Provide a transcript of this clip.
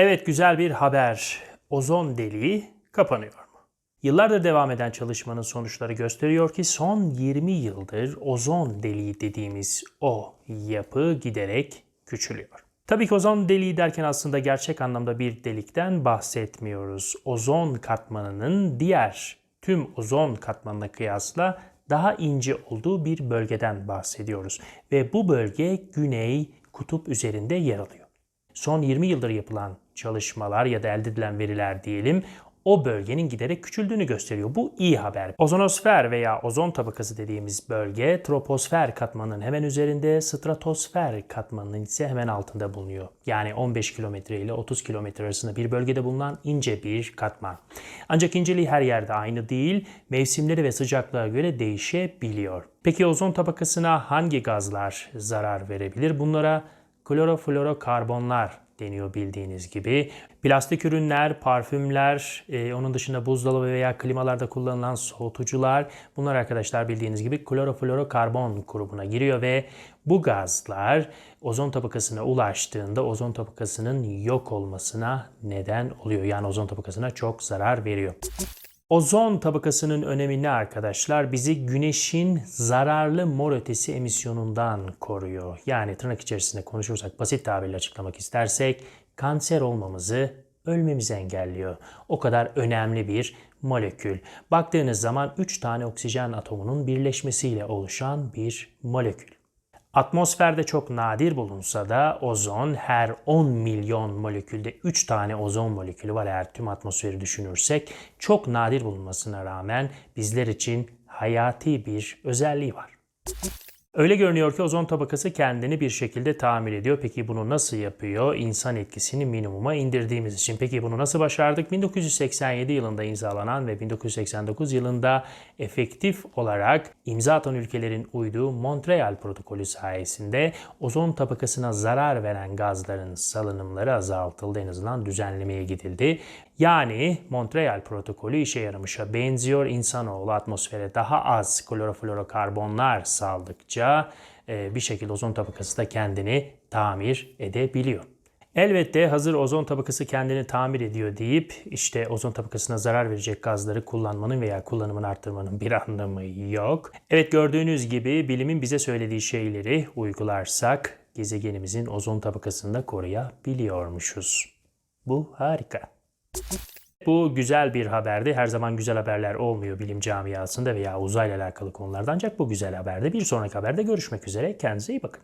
Evet güzel bir haber. Ozon deliği kapanıyor mu? Yıllardır devam eden çalışmanın sonuçları gösteriyor ki son 20 yıldır ozon deliği dediğimiz o yapı giderek küçülüyor. Tabii ki ozon deliği derken aslında gerçek anlamda bir delikten bahsetmiyoruz. Ozon katmanının diğer tüm ozon katmanına kıyasla daha ince olduğu bir bölgeden bahsediyoruz. Ve bu bölge güney kutup üzerinde yer alıyor son 20 yıldır yapılan çalışmalar ya da elde edilen veriler diyelim o bölgenin giderek küçüldüğünü gösteriyor. Bu iyi haber. Ozonosfer veya ozon tabakası dediğimiz bölge troposfer katmanının hemen üzerinde, stratosfer katmanının ise hemen altında bulunuyor. Yani 15 kilometre ile 30 kilometre arasında bir bölgede bulunan ince bir katman. Ancak inceliği her yerde aynı değil, mevsimleri ve sıcaklığa göre değişebiliyor. Peki ozon tabakasına hangi gazlar zarar verebilir? Bunlara kloroflorokarbonlar deniyor bildiğiniz gibi. Plastik ürünler, parfümler, e, onun dışında buzdolabı veya klimalarda kullanılan soğutucular bunlar arkadaşlar bildiğiniz gibi kloroflorokarbon grubuna giriyor ve bu gazlar ozon tabakasına ulaştığında ozon tabakasının yok olmasına neden oluyor. Yani ozon tabakasına çok zarar veriyor. Ozon tabakasının önemi ne arkadaşlar? Bizi güneşin zararlı mor ötesi emisyonundan koruyor. Yani tırnak içerisinde konuşursak basit tabirle açıklamak istersek kanser olmamızı, ölmemizi engelliyor. O kadar önemli bir molekül. Baktığınız zaman 3 tane oksijen atomunun birleşmesiyle oluşan bir molekül. Atmosferde çok nadir bulunsa da ozon her 10 milyon molekülde 3 tane ozon molekülü var eğer tüm atmosferi düşünürsek. Çok nadir bulunmasına rağmen bizler için hayati bir özelliği var. Öyle görünüyor ki ozon tabakası kendini bir şekilde tamir ediyor. Peki bunu nasıl yapıyor? İnsan etkisini minimuma indirdiğimiz için. Peki bunu nasıl başardık? 1987 yılında imzalanan ve 1989 yılında efektif olarak imza atan ülkelerin uyduğu Montreal protokolü sayesinde ozon tabakasına zarar veren gazların salınımları azaltıldı. En azından düzenlemeye gidildi. Yani Montreal protokolü işe yaramışa benziyor. İnsanoğlu atmosfere daha az kloroflorokarbonlar saldıkça e, bir şekilde ozon tabakası da kendini tamir edebiliyor. Elbette hazır ozon tabakası kendini tamir ediyor deyip işte ozon tabakasına zarar verecek gazları kullanmanın veya kullanımını arttırmanın bir anlamı yok. Evet gördüğünüz gibi bilimin bize söylediği şeyleri uygularsak gezegenimizin ozon tabakasını da koruyabiliyormuşuz. Bu harika. Bu güzel bir haberdi. Her zaman güzel haberler olmuyor bilim camiasında veya uzayla alakalı konularda. Ancak bu güzel haberde bir sonraki haberde görüşmek üzere. Kendinize iyi bakın.